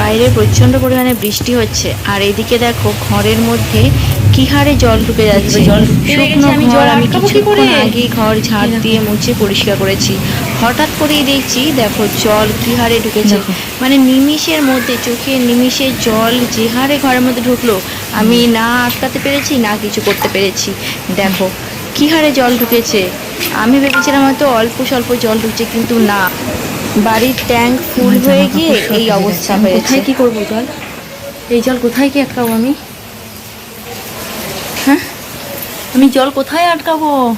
বাইরে প্রচণ্ড পরিমাণে বৃষ্টি হচ্ছে। আর এদিকে দেখো ঘরের মধ্যে কি হারে জল ঢুকে যাচ্ছে। শুকনো ঘর আমি কিছুক্ষণ? আগেই ঘর ঝাড় দিয়ে মুছে পরিষ্কার করেছি। হঠাৎ করেই দেখছি দেখো জল কি হারে ঢুকেছে। মানে নিমিষের মধ্যে চোখে নিমিষে জল যে হারে ঘরের মধ্যে ঢুকলো আমি না আটকাতে পেরেছি না কিছু করতে পেরেছি। দেখো কি হারে জল ঢুকেছে। আমি ভেবেছিলাম হয়তো অল্প স্বল্প জল ঢুকছে কিন্তু না। বাড়ির ট্যাঙ্ক ফুল হয়ে গিয়ে এই অবস্থা হয়েছে। কোথায় কি করব জল? এই জল কোথায় কি আটকাবো আমি? হ্যাঁ? আমি জল কোথায় আটকাবো?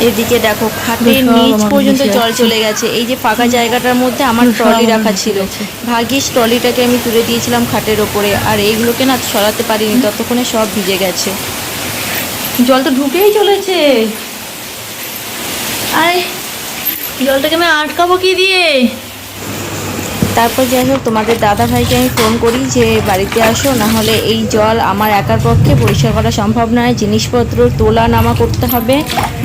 এদিকে দেখো খাটের নিচ পর্যন্ত জল চলে গেছে। এই যে ফাঁকা জায়গাটার মধ্যে আমার ট্রলি রাখা ছিল। ভাগ্যিস ট্রলিটাকে আমি তুলে দিয়েছিলাম খাটের ওপরে। আর এইগুলোকে না সরাতে পারিনি ততক্ষণে সব ভিজে গেছে। জল তো ঢুকেই চলেছে। আরে জলটাকে আমি আটকাবো কি দিয়ে? তারপর যাই হোক তোমাদের দাদা ভাইকে আমি ফোন করি যে বাড়িতে আসো, না হলে এই জল আমার একার পক্ষে পরিষ্কার করা সম্ভব নয়। জিনিসপত্র তোলা নামা করতে হবে।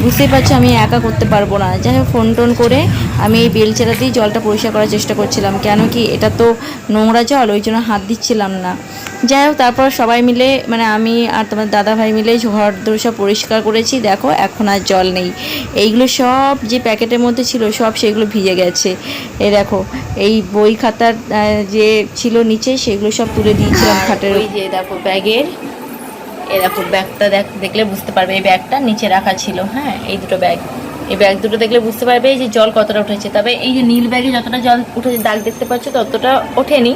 বুঝতেই পারছ আমি একা করতে পারব না। যাই হোক ফোন টোন করে আমি এই বেলচারাতেই জলটা পরিষ্কার করার চেষ্টা করছিলাম কেন কি এটা তো নোংরা জল ওই জন্য হাত দিচ্ছিলাম না। যাই হোক তারপর সবাই মিলে মানে আমি আর তোমার দাদা ভাই মিলে ঘর দোর সব পরিষ্কার করেছি দেখো এখন আর জল নেই। এইগুলো সব যে প্যাকেটের মধ্যে ছিল সব সেগুলো ভিজে গেছে। এ দেখো এই বই খাতার যে ছিল নিচে সেগুলো সব তুলে দিয়েছিলাম খাটের ওই যে দেখো ব্যাগের এই দেখো ব্যাগটা দেখ দেখলে বুঝতে পারবে এই ব্যাগটা নিচে রাখা ছিল হ্যাঁ এই দুটো ব্যাগ। এই ব্যাগ দুটো দেখলে বুঝতে পারবে যে জল কতটা উঠেছে। তবে এই যে নীল ব্যাগে যতটা জল উঠেছে, দাগ দেখতে পাচ্ছ, ততটা ওঠেনি।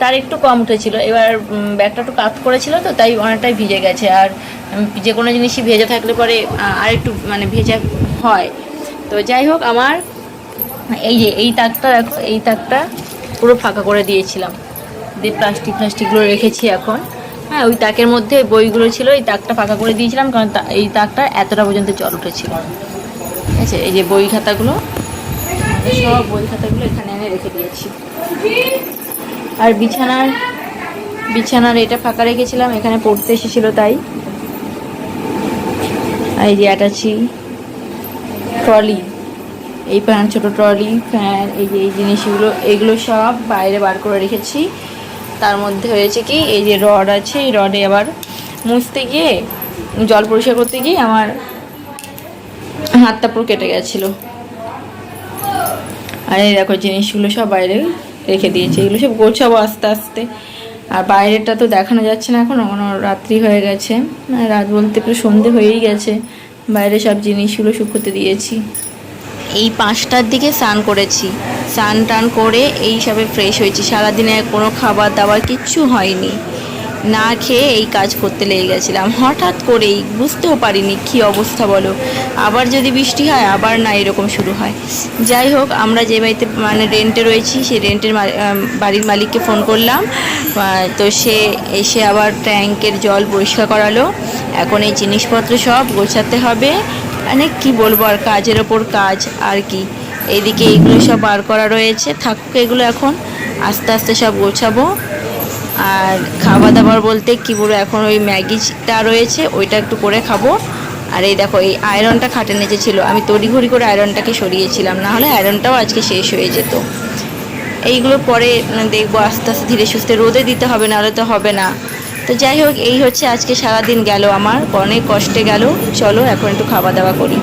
তার একটু কম উঠেছিল। এবার ব্যাগটা একটু কাত করেছিল তো, তাই অনেকটাই ভিজে গেছে। আর যে কোনো জিনিসই ভেজে থাকলে পরে আর একটু মানে ভেজা হয়। তো যাই হোক, আমার এই যে, এই তাকটা এই তাকটা পুরো ফাঁকা করে দিয়েছিলাম। দিয়ে প্লাস্টিক প্লাস্টিকগুলো রেখেছি এখন। হ্যাঁ ওই তাকের মধ্যে বইগুলো ছিল, এই তাকটা ফাঁকা করে দিয়েছিলাম, কারণ এই তাকটা এতটা পর্যন্ত জল উঠেছিল। আছে, এই যে বই খাতাগুলো, সব বই খাতাগুলো এখানে এনে রেখে দিয়েছি। আর বিছানার বিছানার এটা ফাঁকা রেখেছিলাম, এখানে পড়তে এসেছিল তাই। এই যে অ্যাটাচি, ট্রলি, এই ফ্যান ছোটো ট্রলি, ফ্যান, এই যে এই জিনিসগুলো, এগুলো সব বাইরে বার করে রেখেছি। তার মধ্যে হয়েছে কি, এই যে রড আছে, এই রডে আবার মুছতে গিয়ে, জল পরিষ্কার করতে গিয়ে আমার হাতটা পুরো কেটে গেছিল। আর এই দেখো জিনিসগুলো সব বাইরে রেখে দিয়েছি, এগুলো সব গোছাবো আস্তে আস্তে। আর বাইরেটা তো দেখানো যাচ্ছে না এখন, এখনও রাত্রি হয়ে গেছে। রাত বলতে পুরো সন্ধে হয়েই গেছে। বাইরে সব জিনিসগুলো শুকোতে দিয়েছি। এই পাঁচটার দিকে স্নান করেছি। স্নান টান করে এই সবে ফ্রেশ হয়েছি। সারাদিনে কোনো খাবার দাবার কিচ্ছু হয়নি। না খেয়ে এই কাজ করতে লেগে গেছিলাম। হঠাৎ করেই বুঝতেও পারিনি কি অবস্থা বলো। আবার যদি বৃষ্টি হয়, আবার না এরকম শুরু হয়। যাই হোক, আমরা যে বাড়িতে মানে রেন্টে রয়েছি সেই রেন্টের বাড়ির মালিককে ফোন করলাম। তো সে এসে আবার ট্যাঙ্কের জল পরিষ্কার করালো। এখন এই জিনিসপত্র সব গোছাতে হবে। মানে কি বলব, আর কাজের ওপর কাজ, আর কি। এইদিকে এগুলো সব বার করা রয়েছে। থাকুক এগুলো এখন। আস্তে আস্তে সব গোছাবো। আর খাওয়া দাবার বলতে কি বলব, এখন ওই ম্যাগিটা রয়েছে, ওইটা একটু করে খাব। আর এই দেখো, এই আয়রনটা খাটে নিচে ছিল। আমি তড়িঘড়ি করে আয়রনটাকে সরিয়েছিলাম না হলে আয়রনটাও আজকে শেষ হয়ে যেত। এইগুলো পরে দেখব, আস্তে আস্তে ধীরে সুস্থে রোদে দিতে হবে, নাহলে তো হবে না। তো যাই হোক, এই হচ্ছে আজকে সারাদিন গেল আমার, অনেক কষ্টে গেল। চলো, এখন একটু খাওয়া দাওয়া করি।